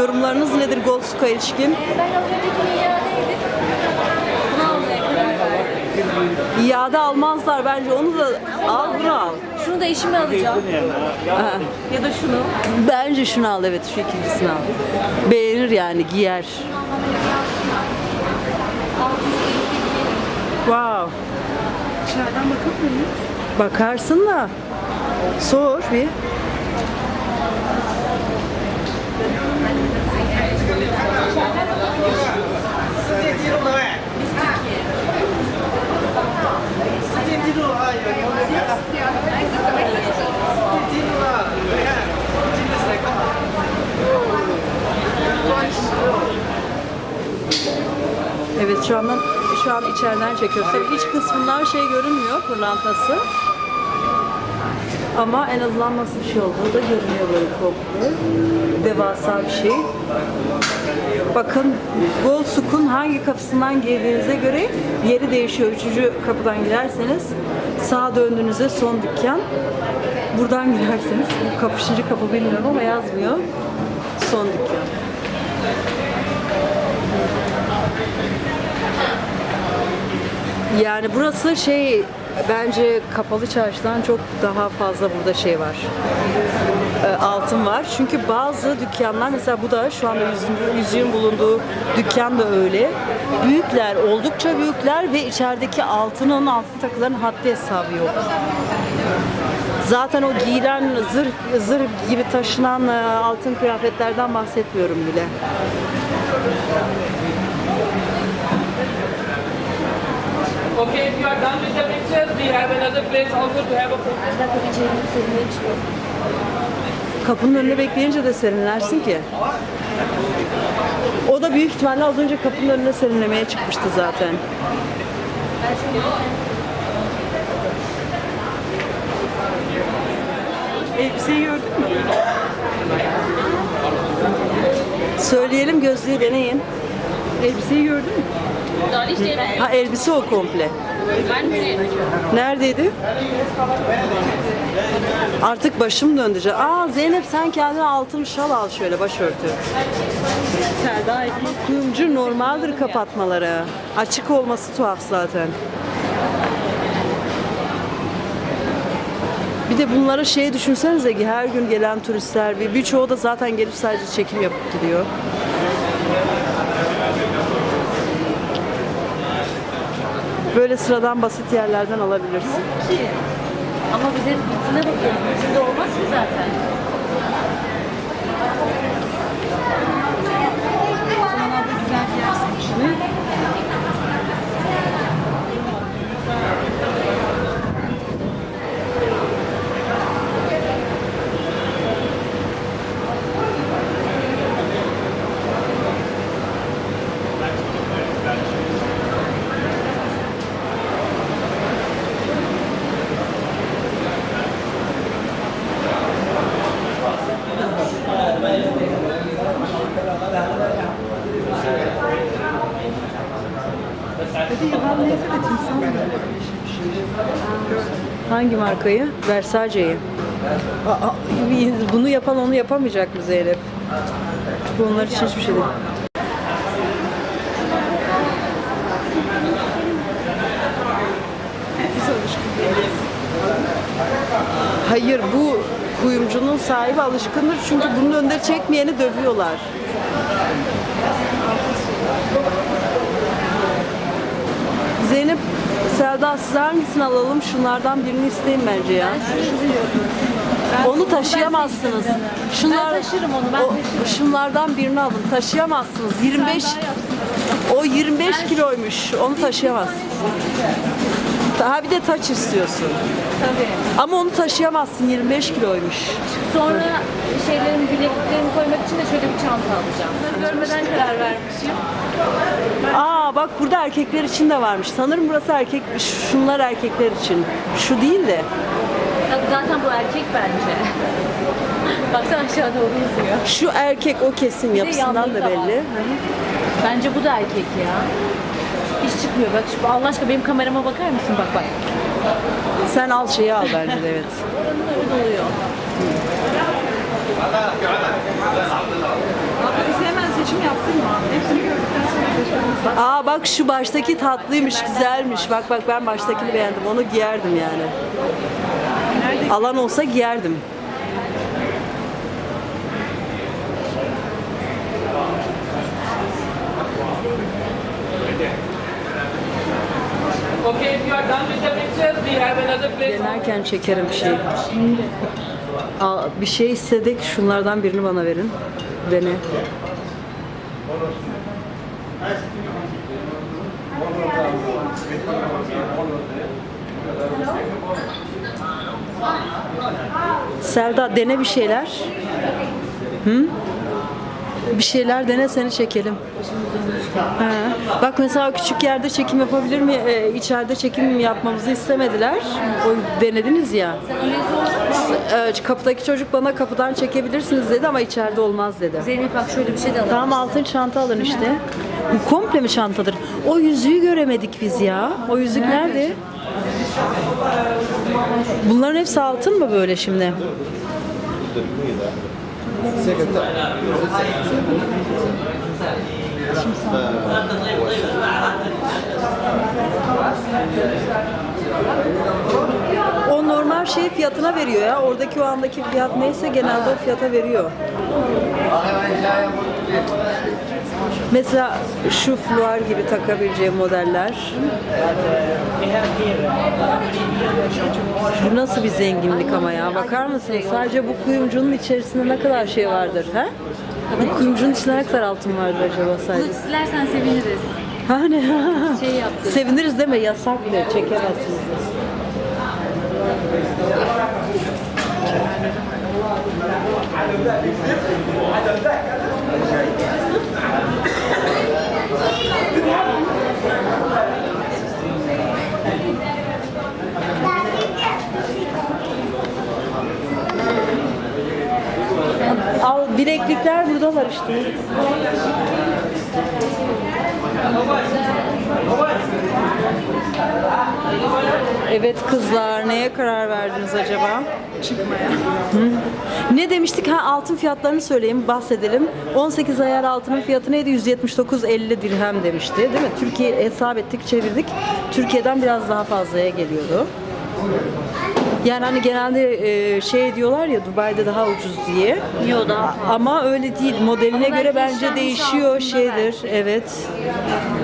Yorumlarınız nedir Goldsuka ilişkin? Ben az önceki iadeydi. Bunu almaya karar verdim. İade almazlar bence onu da al bunu al. Şunu da eşime alacağım. Ha. Ya da şunu. Bence şunu al evet şu ikincisini al. Beğenir yani giyer. Wow. Dışarıdan bakıp mıyım? Bakarsın da sor bir. Evet şu anda şu an içeriden çekiyoruz. Tabii iç kısmından şey görünmüyor pırlantası. Ama en azından nasıl bir şey olduğu da görünüyor böyle komple. Devasa bir şey. Bakın Golsuk'un hangi kapısından girdiğinize göre yeri değişiyor. Üçüncü kapıdan girerseniz sağa döndüğünüzde son dükkan. Buradan girerseniz bu kapışıncı kapı bilmiyorum ama yazmıyor. Son dükkan. Yani burası şey bence kapalı çarşıdan çok daha fazla burada şey var. Ee, altın var. Çünkü bazı dükkanlar mesela bu da şu anda yüzüğün, yüzüğün bulunduğu dükkan da öyle. Büyükler, oldukça büyükler ve içerideki altının altın takıların haddi hesabı yok. Zaten o giyilen zırh, zırh gibi taşınan e, altın kıyafetlerden bahsetmiyorum bile. Okay, if you are done with the pictures, we have another place also to have a photo. Kapının önünde bekleyince de serinlersin ki. O da büyük ihtimalle az önce kapının önüne serinlemeye çıkmıştı zaten. Elbiseyi gördün mü? Söyleyelim gözlüğü deneyin. Elbiseyi gördün mü? Ha elbise o komple. Neredeydi? Artık başım döndü. Aa Zeynep sen kendine altın şal al şöyle başörtü. Kuyumcu normaldir kapatmaları. Açık olması tuhaf zaten. Bir de bunlara şey düşünsenize ki her gün gelen turistler bir birçoğu da zaten gelip sadece çekim yapıp gidiyor. Böyle sıradan basit yerlerden alabilirsin. ki. Ama bize bitine bakıyoruz. Bitinde olmaz ki zaten. Hangi markayı? Versace'yi. Bunu yapan onu yapamayacak mı Zeynep? Onlar için hiçbir şey değil. Hayır bu kuyumcunun sahibi alışkındır çünkü bunun önünde çekmeyeni dövüyorlar. Zeynep, Selda size hangisini alalım? Şunlardan birini isteyin bence ya. Onu taşıyamazsınız. Şunlar, Ben taşırım onu, ben o- taşırım. Şunlardan birini alın. Taşıyamazsınız. 25 o 25 kiloymuş. Onu taşıyamazsın. Daha bir de taç istiyorsun. Tabii. Ama onu taşıyamazsın. 25 kiloymuş. Sonra şeylerin bilekliklerimi koymak için de şöyle bir çanta alacağım. Görmeden karar vermişim. Aa bak burada erkekler için de varmış. Sanırım burası erkek, şunlar erkekler için. Şu değil de. Tabii zaten bu erkek bence. Baksana aşağı doğru yazıyor. Şu erkek o kesin de yapısından da belli. Bence bu da erkek ya. Hiç çıkmıyor. Bak şu Allah aşkına benim kamerama bakar mısın? Bak bak. Sen al şeyi al bence de evet. Oranın öyle oluyor. Abi biz Aa bak şu baştaki tatlıymış, güzelmiş. Bak bak ben baştakini beğendim. Onu giyerdim yani. Alan olsa giyerdim. Denerken çekerim bir şey. Aa, bir şey istedik. Şunlardan birini bana verin. Dene. Selda dene bir şeyler. Hı? Bir şeyler dene seni çekelim. He. Bak mesela küçük yerde çekim yapabilir mi? Ee, içeride çekim yapmamızı istemediler. O denediniz ya. Ee, kapıdaki çocuk bana kapıdan çekebilirsiniz dedi ama içeride olmaz dedi. Zeynep bak şöyle bir şey de alalım. Tamam altın çanta alın işte. Bu komple mi çantadır? O yüzüğü göremedik biz ya. O yüzük nerede? Bunların hepsi altın mı böyle şimdi? O normal şey fiyatına veriyor ya. Oradaki o andaki fiyat neyse genelde o fiyata veriyor. Mesela şu fluar gibi takabileceğim modeller. Bu nasıl bir zenginlik ama ya. Bakar mısınız? Sadece bu kuyumcunun içerisinde ne kadar şey vardır ha? Bu kuyumcunun içinde ne kadar altın vardır acaba sadece? Bunu silersen seviniriz. Hani Şey yaptı. Seviniriz deme yasak bile çekemezsiniz. Al bileklikler buradalar işte. Evet kızlar neye karar verdiniz acaba? Çıkmaya. Ne demiştik? Ha altın fiyatlarını söyleyeyim, bahsedelim. 18 ayar altının fiyatı neydi? 179.50 dirhem demişti değil mi? Türkiye hesap ettik, çevirdik. Türkiye'den biraz daha fazlaya geliyordu. Yani hani genelde e, şey diyorlar ya Dubai'de daha ucuz diye. Yo daha Ama öyle değil. Modeline Ama göre bence değişiyor şeydir. Evet.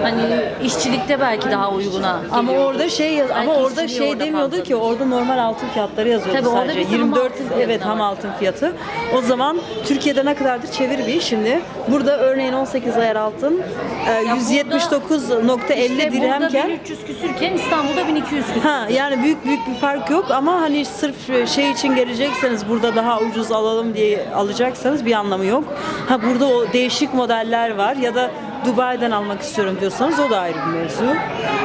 Hani işçilikte belki daha uyguna Ama geliyor. orada şey yaz- ama orada işçiliği şey orada demiyordu fazla. ki orada normal altın fiyatları yazıyordu Tabii orada sadece. bir ham 24 altın fiyatına evet ham var. altın fiyatı. O zaman Türkiye'de ne kadardı çevir bir şimdi. Burada örneğin 18 ayar altın e, Ya 179.50 İşte burada dirhemken 1300 küsürken İstanbul'da 1200 küsür. Ha yani büyük büyük bir fark yok ama hani sırf şey için gelecekseniz burada daha ucuz alalım diye alacaksanız bir anlamı yok. Ha burada o değişik modeller var ya da Dubai'den almak istiyorum diyorsanız o da ayrı bir mevzu.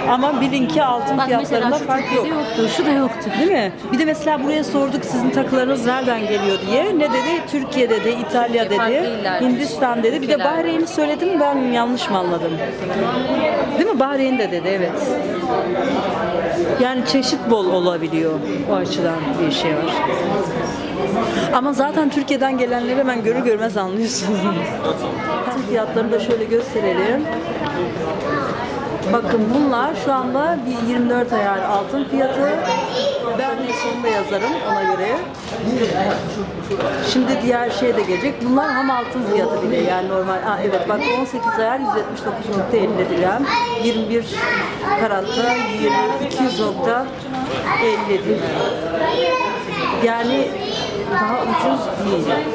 Ama bilin ki altın Bak fiyatlarında mesela şu fark yok. Türkiye'de yoktu, şu da yoktu. Değil mi? Bir de mesela buraya sorduk sizin takılarınız nereden geliyor diye. Ne dedi? Türkiye dedi, İtalya farklı dedi, iller. Hindistan dedi. Bir de Ülkeler. Bahreyn'i söyledim ben yanlış mı anladım? Değil mi? Bahreyn de dedi evet. Yani çeşit bol olabiliyor. O açıdan bir şey var. Ama zaten Türkiye'den gelenleri hemen görür görmez anlıyorsunuz. Fiyatlarını da şöyle gösterelim. Bakın bunlar şu anda bir 24 ayar altın fiyatı. Ben de sonunda yazarım ona göre. Şimdi diğer şey de gelecek. Bunlar ham altın fiyatı bile yani normal. Aa, evet bak 18 ayar 179.50 dirhem. 21 karatta 2200.50 dirhem. Yani daha ucuz değil.